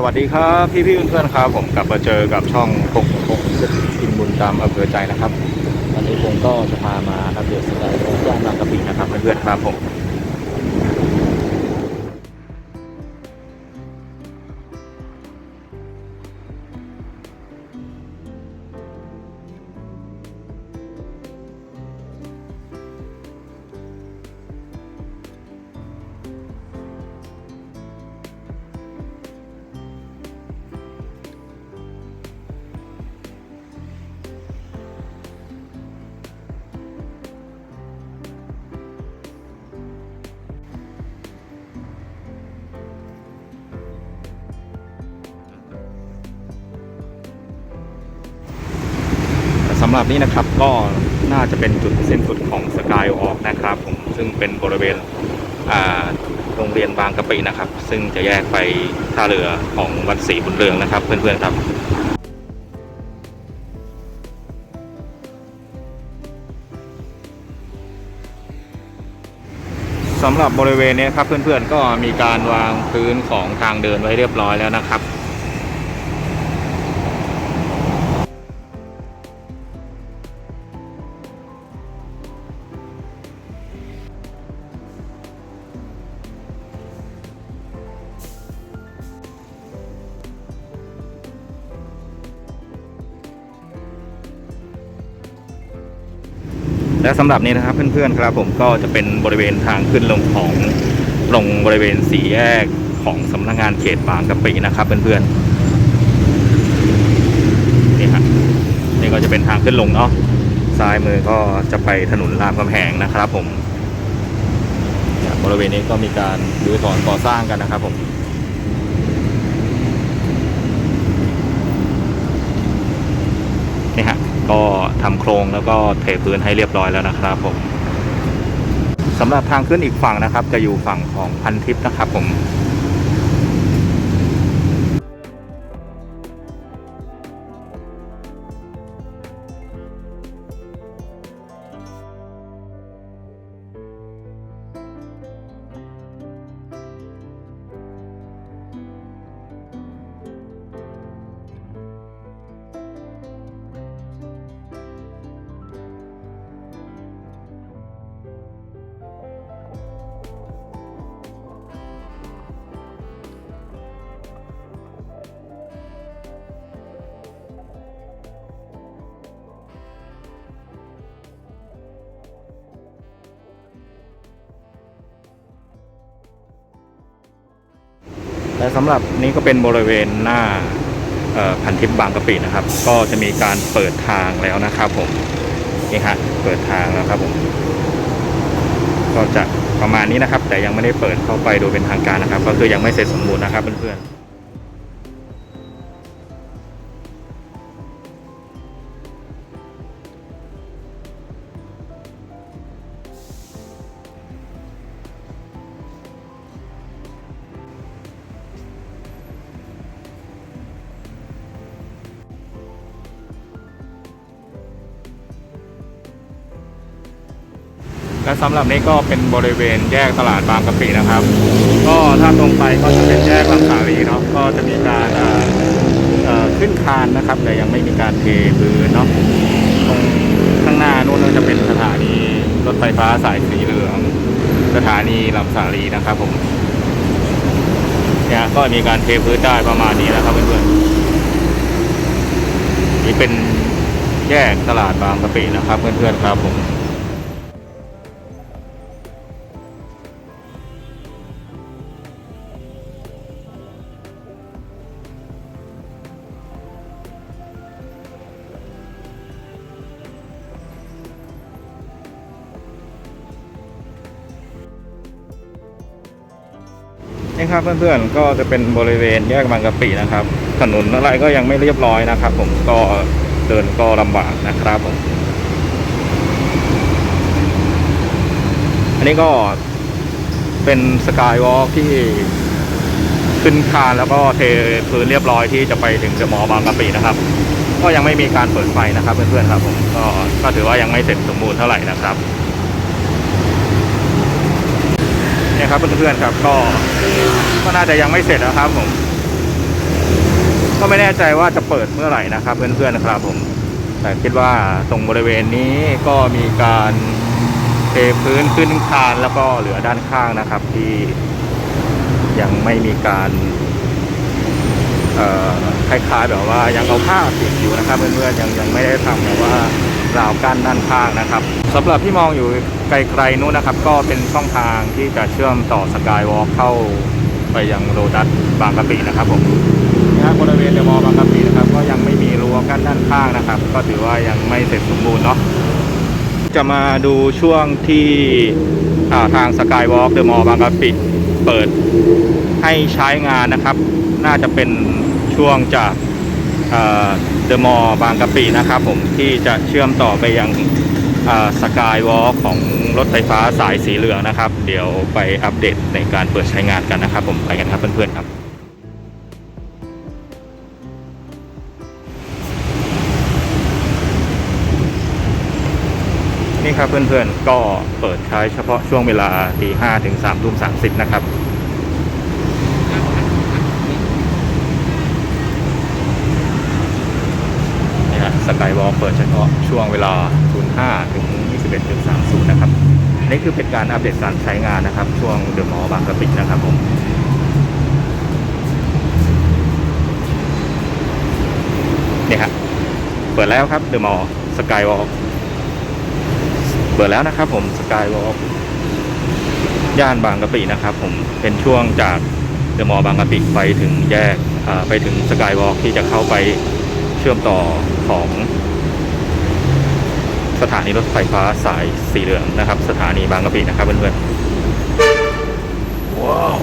สวัสดีครับพี่พี่ๆเพื่อนๆครับผมกลับมาเจอกับช่องปกปกกินบุญตามอำเภอใจนะครับวันนี้ผมก็จะพามาอัปเดตสถานการณ์ย่านบางกะปินะครับเพื่อนๆครับผมำหรับนี้นะครับก็น่าจะเป็นจุดสิ้นสุดของสกายวอล์กนะครับผมซึ่งเป็นบริเวณโรงเรียนบางกะปินะครับ ซึ่งจะแยกไปท่าเรือของวัดศรีบุญเรืองนะครับ เพื่อนๆครับสำหรับบริเวณนี้ครับเพื่อนๆก็มีการวางพื้นของทางเดินไว้เรียบร้อยแล้วนะครับ และสำหรับนี้นะครับเพื่อนๆครับผมก็จะเป็นบริเวณทางขึ้นลงของลงบริเวณสี่แยกของสำนักงานเขตบางกะปินะครับเพื่อนๆนี่ครับนี่ก็จะเป็นทางขึ้นลงเนาะซ้ายมือก็จะไปถนนรามคำแหงนะครับผมบริเวณนี้ก็มีการรื้อถอนก่อสร้างกันนะครับผมนี่ฮะ ก็ทำโครงแล้วก็เทพื้นให้เรียบร้อยแล้วนะครับผมสำหรับทางขึ้นอีกฝั่งนะครับ จะอยู่ฝั่งของพันทิพย์นะครับผม และสำหรับนี้ก็เป็นบริเวณหน้าพันทิพย์บางกะปินะครับ ก็จะมีการเปิดทางแล้วนะครับผมนี่ฮะเปิดทางแล้วครับผมก็จะประมาณนี้นะครับ แต่ยังไม่ได้เปิดเข้าไปโดยเป็นทางการนะครับ ก็คือยังไม่เสร็จสมบูรณ์นะครับเพื่อนๆ และสำหรับนี้ก็เป็นบริเวณแยกตลาดบางกะปินะครับ ก็ถ้าตรงไปก็จะเป็นแยกบางสาลีเนาะก็จะมีการขึ้นคานนะครับ แต่ยังไม่มีการเทพื้นเนาะตรงข้างหน้านู่นก็จะเป็นสถานีรถไฟฟ้าสายสีเหลือง สถานีลำสาลีนะครับผมเนี่ยก็มีการเทพื้นได้ประมาณนี้นะครับเพื่อนๆนี่เป็นแยกตลาดบางกะปินะครับ เพื่อนๆครับผม นี่ครับเพื่อนๆก็จะเป็นบริเวณแยกบางกะปินะครับ ถนนอะไรก็ยังไม่เรียบร้อยนะครับ ผมก็เดินก็ลำบากนะครับผมอันนี้ก็เป็นสกายวอล์กที่ขึ้นคานแล้วก็เทพื้นเรียบร้อยที่จะไปถึงเดอะมอลล์บางกะปินะครับ ก็ยังไม่มีการเปิดไฟนะครับเพื่อนๆครับ ผมก็ก็ถือว่ายังไม่เสร็จสมบูรณ์เท่าไหร่นะครับ เนี่ยครับเพื่อนๆครับก็ก็น่าจะยังไม่เสร็จนะครับผม ก็ไม่แน่ใจว่าจะเปิดเมื่อไหร่นะครับ เพื่อนๆนะครับผม แต่คิดว่าตรงบริเวณนี้ก็มีการเทพื้นขึ้นคานแล้วก็เหลือด้านข้างนะครับ ที่ยังไม่มีการคล้ายๆแบบว่ายังเอาผ้าปิดอยู่นะครับเพื่อนๆยังยังไม่ได้ทำแบบว่า ราวกั้นด้านข้างนะครับสำหรับที่มองอยู่ไกลๆนู้นนะครับ ก็เป็นช่องทางที่จะเชื่อมต่อสกายวอล์กเข้าไปยังโรดัสบางกะปินะครับผมนะบริเวณเดอะมอลล์บางกะปินะครับ ก็ยังไม่มีรั้วกั้นด้านข้างนะครับ ก็ถือว่ายังไม่เสร็จสมบูรณ์เนาะจะมาดูช่วงที่าทางสกายวอล์กเดอะมอลล์บางกะปิเปิดให้ใช้งานนะครับ น่าจะเป็นช่วงจาก เดอะมอลล์บางกะปินะครับผมที่จะเชื่อมต่อไปยังสกายวอล์กของรถไฟฟ้าสายสีเหลืองนะครับ เดี๋ยวไปอัปเดตในการเปิดใช้งานกันนะครับ ผมไปกันครับเพื่อนๆครับ นี่ครับเพื่อนๆก็เปิดใช้เฉพาะช่วงเวลาตีห้าถึงสามทุ่มสามสิบนะครับ นี่ฮะสกายวอลเปิดเฉพาะช่วงเวลา 05 ถึง 21.30 นะครับ นี่คือเป็นการอัปเดตการใช้งานนะครับ ช่วงเดอะมอลล์บางกะปินะครับผมนี่ครับเปิดแล้วครับเดอะมอลล์สกายวอลเปิดแล้วนะครับผมสกายวอล์กย่านบางกะปินะครับผมเป็นช่วงจากเดอะมอลล์บางกะปิไปถึงแยกไปถึงสกายวอล์กที่จะเข้าไปเชื่อมต่อ ของสถานีรถไฟฟ้าสายสีเหลืองนะครับ สถานีบางกะปินะครับเพื่อนๆว้าว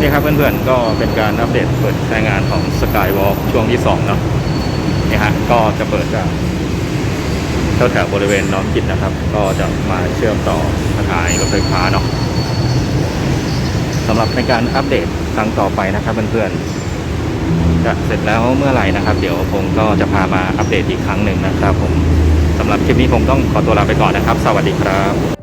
นี่ครับเพื่อนๆก็เป็นการอัปเดตเปิดใช้งานของ Skywalk ช่วงที่2เนาะนี่ฮะก็จะเปิดจากแถวแถวๆบริเวณน้องกิจนะครับ ก็จะมาเชื่อมต่อสถานีรถไฟฟ้าเนาะสำหรับในการอัปเดตครั้งต่อไปนะครับเพื่อนๆจะเสร็จแล้วเมื่อไหร่นะครับ เดี๋ยวผมก็จะพามาอัปเดตอีกครั้งหนึ่งนะครับ ผมสำหรับคลิปนี้ผมต้องขอตัวลาไปก่อนนะครับ สวัสดีครับ